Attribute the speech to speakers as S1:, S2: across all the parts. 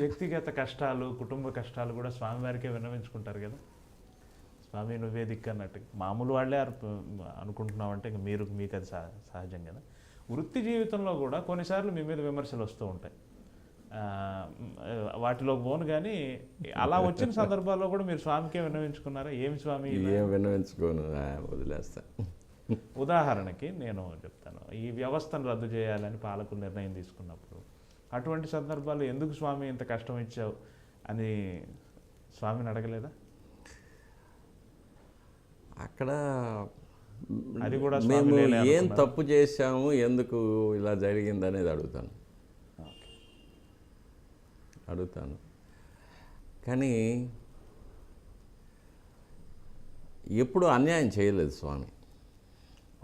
S1: వ్యక్తిగత కష్టాలు కుటుంబ కష్టాలు కూడా స్వామివారికే విన్నవించుకుంటారు కదా. స్వామి నువ్వే దిక్కు అన్నట్టు. మామూలు వాళ్ళే అనుకుంటున్నామంటే ఇంక మీరు మీకు అది సహ- సహజం కదా. వృత్తి జీవితంలో కూడా కొన్నిసార్లు మీ మీద విమర్శలు వస్తూ ఉంటాయి. వాటిలోకి పోను కానీ అలా వచ్చిన సందర్భాల్లో కూడా మీరు స్వామికే విన్నవించుకున్నారా? ఏమి స్వామి?
S2: ఏం విన్నవించుకోను? వదిలేస్తా.
S1: ఉదాహరణకి నేను చెప్తాను. ఈ వ్యవస్థను రద్దు చేయాలని పాలకులు నిర్ణయం తీసుకున్నప్పుడు అటువంటి సందర్భాలు ఎందుకు స్వామి ఇంత కష్టం ఇచ్చావు అని స్వామిని అడగలేదా?
S2: అక్కడ
S1: అది కూడా
S2: మేము ఏం? తప్పు చేశాము ఎందుకు ఇలా జరిగింది అనేది అడుగుతాను. అడుగుతాను. కానీ ఎప్పుడు అన్యాయం చేయలేదు స్వామి.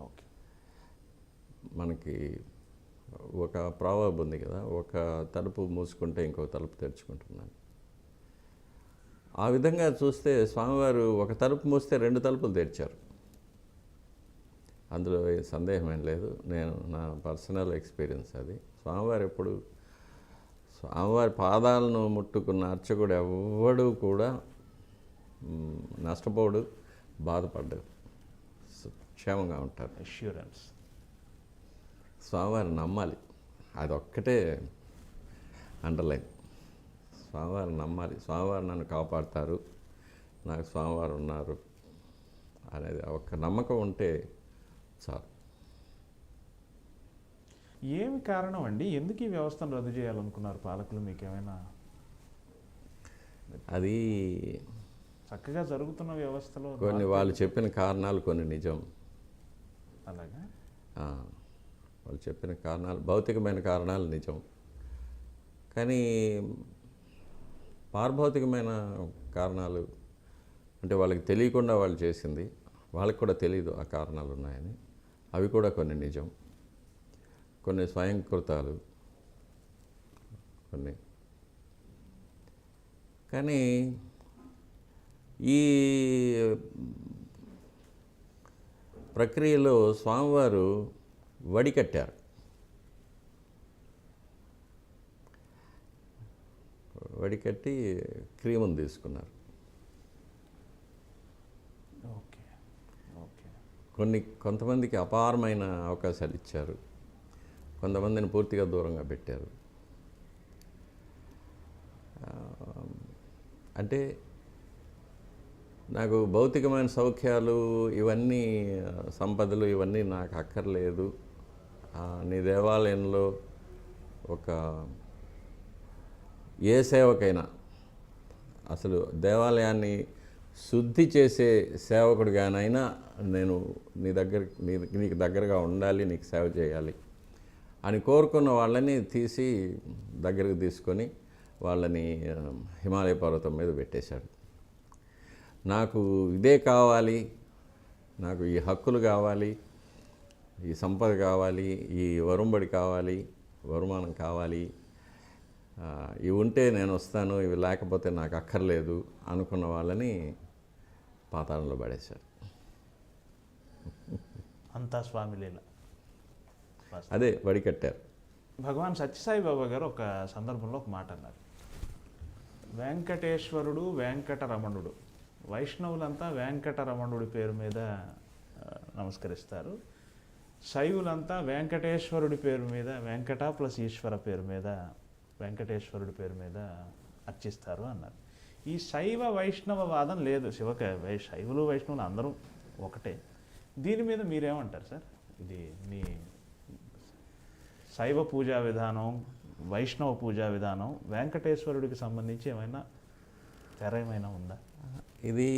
S1: ఓకే.
S2: మనకి ఒక ప్రావర్బ్ ఉంది కదా ఒక తలుపు మూసుకుంటే ఇంకో తలుపు తెరుచుకుంటున్నాను ఆ విధంగా చూస్తే స్వామివారు ఒక తలుపు మూస్తే రెండు తలుపులు తెరిచారు. అందులో సందేహం ఏం లేదు. నేను నా పర్సనల్ ఎక్స్పీరియన్స్ అది. స్వామివారు ఎప్పుడు స్వామివారి పాదాలను ముట్టుకున్న అర్చకుడు ఎవ్వడు కూడా నష్టపోడు బాధపడ్డు క్షేమంగా ఉంటారు.
S1: అష్యూరెన్స్
S2: స్వామివారిని నమ్మాలి. అదొక్కటే అండర్లైన్. స్వామివారిని నమ్మాలి. స్వామివారు నన్ను కాపాడుతారు. నాకు స్వామివారు ఉన్నారు అనేది ఒక్క నమ్మకం ఉంటే చాలు.
S1: ఏమి కారణం అండి? ఎందుకు ఈ వ్యవస్థను రద్దు చేయాలనుకున్నారు పాలకులు? మీకు ఏమైనా
S2: అది
S1: చక్కగా జరుగుతున్న వ్యవస్థలో
S2: కొన్ని వాళ్ళు చెప్పిన కారణాలు కొన్ని నిజం.
S1: అలాగా?
S2: వాళ్ళు చెప్పిన కారణాలు భౌతికమైన కారణాలు నిజం. కానీ పారభౌతికమైన కారణాలు అంటే వాళ్ళకి తెలియకుండా వాళ్ళు చేసింది వాళ్ళకి కూడా తెలియదు ఆ కారణాలు ఉన్నాయని. అవి కూడా కొన్ని నిజం. కొన్ని స్వయంకృతాలు. కొన్ని. కానీ ఈ ప్రక్రియలో స్వామివారు వడికట్టారు. వడికట్టి క్రీమును తీసుకున్నారు.
S1: ఓకే. ఓకే.
S2: కొన్ని కొంతమందికి అపారమైన అవకాశాలు ఇచ్చారు. కొంతమందిని పూర్తిగా దూరంగా పెట్టారు. అంటే నాకు భౌతికమైన సౌఖ్యాలు ఇవన్నీ సంపదలు ఇవన్నీ నాకు అక్కర్లేదు. నీ దేవాలయంలో ఒక ఏ సేవకైనా అసలు దేవాలయాన్ని శుద్ధి చేసే సేవకుడిగానైనా నేను నీ దగ్గర నీ నీకు దగ్గరగా ఉండాలి నీకు సేవ చేయాలి అని కోరుకున్న వాళ్ళని తీసి దగ్గరకు తీసుకొని వాళ్ళని హిమాలయ పర్వతం మీద పెట్టేశాడు. నాకు ఇదే కావాలి నాకు ఈ హక్కులు కావాలి ఈ సంపద కావాలి ఈ వరుంబడి కావాలి వరుమానం కావాలి ఇవి ఉంటే నేను వస్తాను ఇవి లేకపోతే నాకు అక్కర్లేదు అనుకున్న వాళ్ళని పాతాళంలో పడేశారు.
S1: అంతా స్వామి లీల.
S2: అదే వడికట్టారు.
S1: భగవాన్ సత్యసాయి బాబా గారు ఒక సందర్భంలో ఒక మాట అన్నారు. వెంకటేశ్వరుడు వెంకటరమణుడు. వైష్ణవులంతా వెంకటరమణుడి పేరు మీద నమస్కరిస్తారు. శైవులంతా వెంకటేశ్వరుడి పేరు మీద వెంకట ప్లస్ ఈశ్వర పేరు మీద వెంకటేశ్వరుడి పేరు మీద అర్చిస్తారు అన్నారు. ఈ శైవ వైష్ణవ వాదం లేదు. శివక శైవులు వైష్ణవులు అందరూ ఒకటే. దీని మీద మీరేమంటారు సార్? ఇది మీ శైవ పూజా విధానం వైష్ణవ పూజా విధానం వెంకటేశ్వరుడికి సంబంధించి ఏమైనా తెర ఏమైనా ఉందా?
S2: ఇది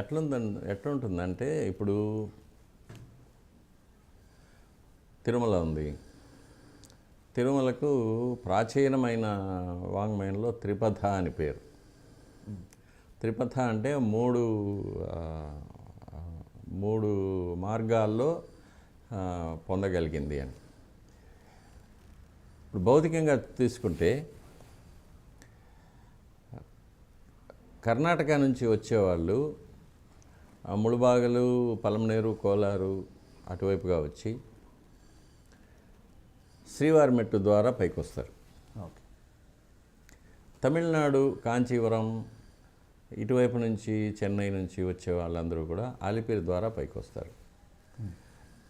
S2: ఎట్లుందండి ఎట్లుంటుందంటే ఇప్పుడు తిరుమల ఉంది. తిరుమలకు ప్రాచీనమైన వాంగ్మయంలో త్రిపథ అని పేరు. త్రిపథ అంటే మూడు మూడు మార్గాల్లో పొందగలిగింది అని. ఇప్పుడు భౌతికంగా తీసుకుంటే కర్ణాటక నుంచి వచ్చేవాళ్ళు ఆ పలమనేరు కోలారు అటువైపుగా వచ్చి శ్రీవారి మెట్టు ద్వారా పైకి వస్తారు
S1: ఓకే.
S2: తమిళనాడు కాంచీవరం ఇటువైపు నుంచి చెన్నై నుంచి వచ్చే వాళ్ళందరూ కూడా అలిపిరి ద్వారా పైకి వస్తారు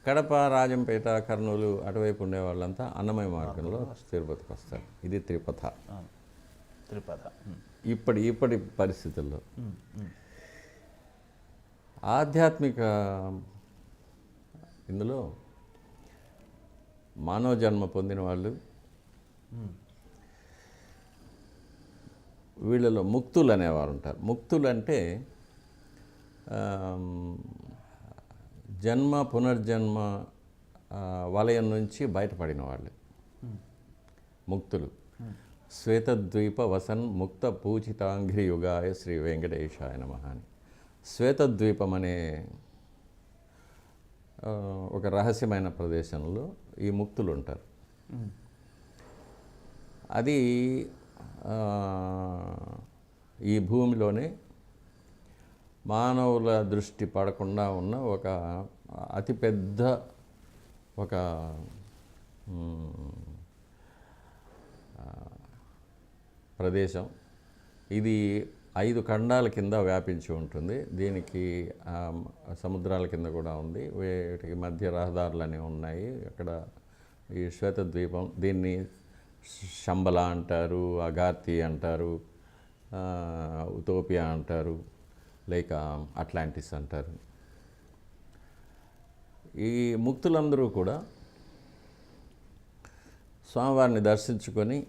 S2: కడప రాజంపేట కర్నూలు అటువైపు ఉండే వాళ్ళంతా అన్నమయ మార్గంలో తిరుపతికి వస్తారు. ఇది. తిరుపతి.
S1: ఉమ్.
S2: ఇప్పటి ఇప్పటి పరిస్థితుల్లో. ఆధ్యాత్మిక ఇందులో మానవ జన్మ పొందిన వాళ్ళు. వీళ్ళలో ముక్తులు అనేవారు ఉంటారు. ముక్తులు అంటే జన్మ పునర్జన్మ వలయం నుంచి బయటపడిన వాళ్ళు. ముక్తులు. శ్వేతద్వీప వసన్ ముక్త పూజితాంఘ్రి యుగాయ శ్రీ వెంకటేశాయ నమ అని. శ్వేతద్వీపం అనే ఒక రహస్యమైన ప్రదేశంలో ఈ ముక్తులు ఉంటారు. అది ఈ భూమిలోనే మానవుల దృష్టి పడకుండా ఉన్న ఒక అతిపెద్ద ఒక ప్రదేశం ఇది ఐదు ఖండాల కింద వ్యాపించి ఉంటుంది. దీనికి సముద్రాల కింద కూడా ఉంది. వీటికి మధ్య రహదారులు అనేవి ఉన్నాయి. అక్కడ ఈ శ్వేతద్వీపం దీన్ని శంబల అంటారు అగార్తి అంటారు ఉతోపియా అంటారు లేక అట్లాంటిస్ అంటారు. ఈ ముక్తులందరూ కూడా స్వామివారిని దర్శించుకొని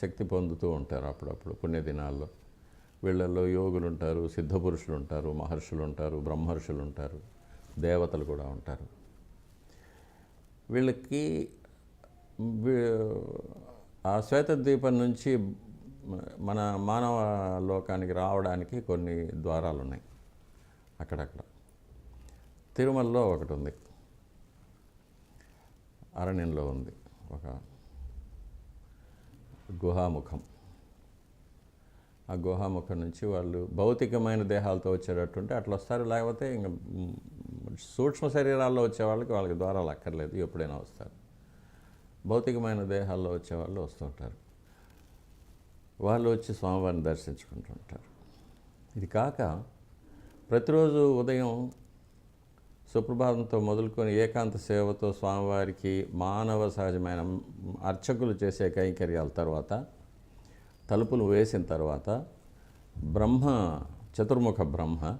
S2: శక్తి పొందుతూ ఉంటారు అప్పుడప్పుడు పుణ్యదినాల్లో. వీళ్ళల్లో యోగులు ఉంటారు సిద్ధపురుషులు ఉంటారు మహర్షులు ఉంటారు బ్రహ్మర్షులు ఉంటారు దేవతలు కూడా ఉంటారు. వీళ్ళకి ఆ శ్వేతద్వీపం నుంచి మన మానవ లోకానికి రావడానికి కొన్ని ద్వారాలు ఉన్నాయి అక్కడక్కడ. తిరుమలలో ఒకటి ఉంది అరణ్యంలో ఉంది. ఒక గుహాముఖం. ఆ గుహాముఖం నుంచి వాళ్ళు భౌతికమైన దేహాలతో వచ్చేటట్టుంటే అట్లా వస్తారు. లేకపోతే ఇంకా సూక్ష్మ శరీరాల్లో వచ్చే వాళ్ళకి వాళ్ళకి ద్వారాలు అక్కర్లేదు ఎప్పుడైనా వస్తారు. భౌతికమైన దేహాల్లో వచ్చే వాళ్ళు వస్తుంటారు వాళ్ళు వచ్చి స్వామివారిని దర్శించుకుంటుంటారు ఇది కాక ప్రతిరోజు ఉదయం సుప్రభాతంతో మొదలుకొని ఏకాంత సేవతో స్వామివారికి మానవ సహజమైన అర్చకులు చేసే కైంకర్యాల తర్వాత తలుపులు వేసిన తర్వాత బ్రహ్మ చతుర్ముఖ బ్రహ్మ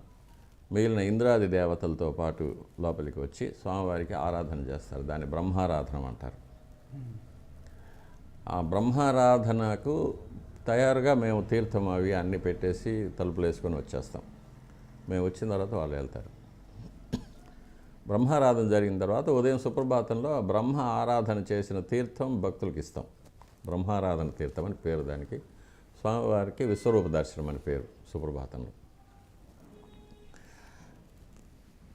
S2: మిగిలిన ఇంద్రాది దేవతలతో పాటు లోపలికి వచ్చి స్వామివారికి ఆరాధన చేస్తారు. దాన్ని బ్రహ్మారాధన అంటారు. ఆ బ్రహ్మారాధనకు తయారుగా మేము తీర్థం అవి అన్నీ పెట్టేసి తలుపులు వేసుకొని వచ్చేస్తాం. మేము వచ్చిన తర్వాత వాళ్ళు వెళ్తారు. బ్రహ్మారాధన జరిగిన తర్వాత ఉదయం సుప్రభాతంలో ఆ బ్రహ్మ ఆరాధన చేసిన తీర్థం భక్తులకు ఇస్తాం. బ్రహ్మారాధన తీర్థం అని పేరు దానికి. స్వామివారికి విశ్వరూప దర్శనం అని పేరు సుప్రభాతంలో.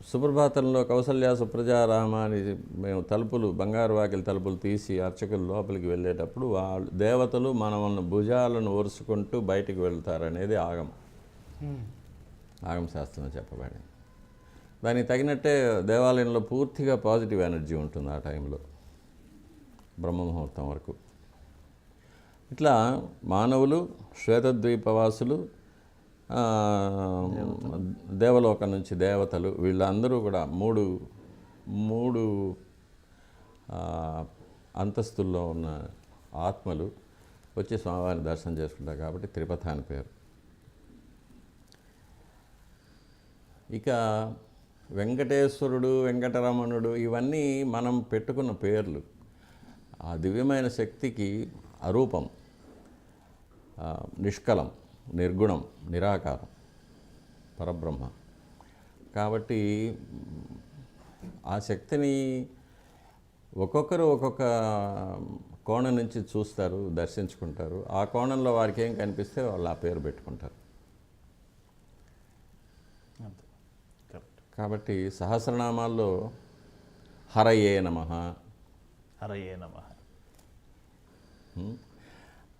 S2: సుప్రభాతంలో కౌసల్య సుప్రజారామ అని మేము తలుపులు బంగారు వాకిలి తలుపులు తీసి అర్చకులు లోపలికి వెళ్ళేటప్పుడు వాళ్ళు దేవతలు మనల్ని భుజాలను ఒరుసుకుంటూ బయటికి వెళ్తారనేది ఆగం. ఆగమ శాస్త్రంలో చెప్పబడింది. దానికి తగినట్టే దేవాలయంలో పూర్తిగా పాజిటివ్ ఎనర్జీ ఉంటుంది ఆ టైంలో. బ్రహ్మముహూర్తం వరకు. ఇట్లా మానవులు శ్వేతద్వీపవాసులు దేవలోకం నుంచి దేవతలు వీళ్ళందరూ కూడా మూడు మూడు అంతస్తుల్లో ఉన్న ఆత్మలు వచ్చి స్వామివారిని దర్శనం చేసుకుంటారు కాబట్టి తిరుపతి అని పేరు. ఇక వెంకటేశ్వరుడు వెంకటరమణుడు ఇవన్నీ మనం పెట్టుకున్న పేర్లు. ఆ దివ్యమైన శక్తికి అరూపం. నిష్కలం నిర్గుణం నిరాకారం పరబ్రహ్మ. కాబట్టి ఆ శక్తిని ఒక్కొక్కరు ఒక్కొక్క కోణం నుంచి చూస్తారు దర్శించుకుంటారు. ఆ కోణంలో వారికి ఏం కనిపిస్తే వాళ్ళు ఆ పేరు పెట్టుకుంటారు. కాబట్టి సహస్రనామాల్లో హరయే నమ.
S1: హరయే నమ.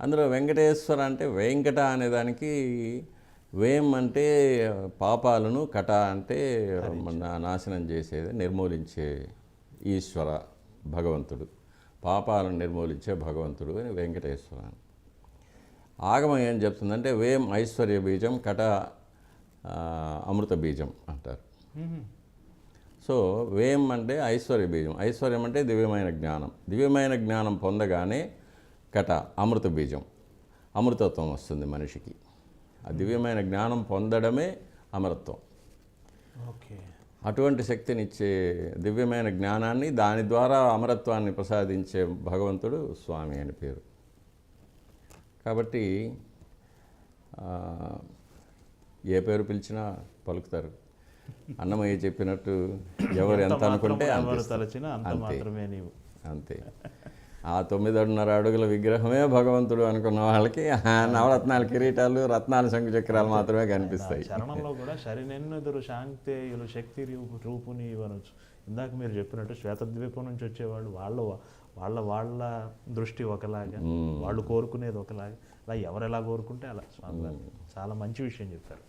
S2: అందులో వెంకటేశ్వర అంటే వెంకట అనేదానికి వేం అంటే పాపాలను కట అంటే నాశనం చేసేది నిర్మూలించే ఈశ్వర భగవంతుడు. పాపాలను నిర్మూలించే భగవంతుడు అని వెంకటేశ్వర. ఆగమం ఏం చెప్తుందంటే వేం ఐశ్వర్య బీజం కట అమృత బీజం అంటారు. సో వేం అంటే ఐశ్వర్య బీజం. ఐశ్వర్యం అంటే దివ్యమైన జ్ఞానం. దివ్యమైన జ్ఞానం పొందగానే కట అమృత బీజం. అమృతత్వం వస్తుంది మనిషికి. ఆ దివ్యమైన జ్ఞానం పొందడమే అమరత్వం.
S1: ఓకే.
S2: అటువంటి శక్తినిచ్చే దివ్యమైన జ్ఞానాన్ని దాని ద్వారా అమరత్వాన్ని ప్రసాదించే భగవంతుడు స్వామి అని పేరు. కాబట్టి ఏ పేరు పిలిచినా పలుకుతారు. అన్నమయ్య చెప్పినట్టు ఎవరు ఎంత అనుకుంటే అంత. ఆ తొమ్మిదిన్నర అడుగుల విగ్రహమే భగవంతుడు అనుకున్న వాళ్ళకి ఆ నవరత్నాల కిరీటాలు రత్నాల శంకు చక్రాలు మాత్రమే కనిపిస్తాయి.
S1: చరణంలో కూడా శరినెన్నుదురు శాంతేయులు శక్తి రూపు రూపుని ఇవ్వనొచ్చు ఇందాక మీరు చెప్పినట్టు శ్వేతద్వీపం నుంచి వచ్చేవాళ్ళు వాళ్ళ వాళ్ళ వాళ్ళ దృష్టి ఒకలాగా వాళ్ళు కోరుకునేది ఒకలాగా. అలా ఎవరు ఎలా కోరుకుంటే అలా. స్వామి చాలా మంచి విషయం చెప్పారు.